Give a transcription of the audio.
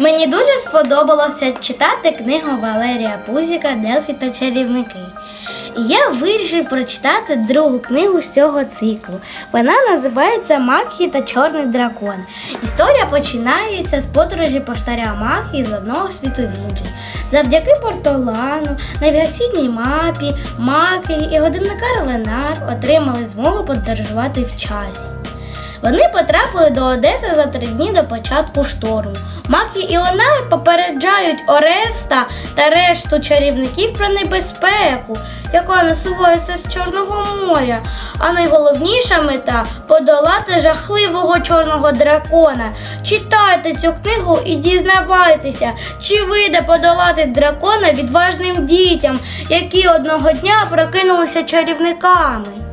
Мені дуже сподобалося читати книгу Валерія Пузіка Дельфі та чарівники. І я вирішив прочитати другу книгу з цього циклу. Вона називається Макі та Чорний дракон. Історія починається з подорожі поштаря Макі з одного світу в інший. Завдяки портолану, навігаційній мапі, Макі і годинникар Ленар отримали змогу подорожувати в часі. Вони потрапили до Одеси за три дні до початку шторму. Макі і Ленар попереджають Ореста та решту чарівників про небезпеку, яка насувається з Чорного моря. А найголовніша мета подолати жахливого чорного дракона. Читайте цю книгу і дізнавайтеся, чи вийде подолати дракона відважним дітям, які одного дня прокинулися чарівниками.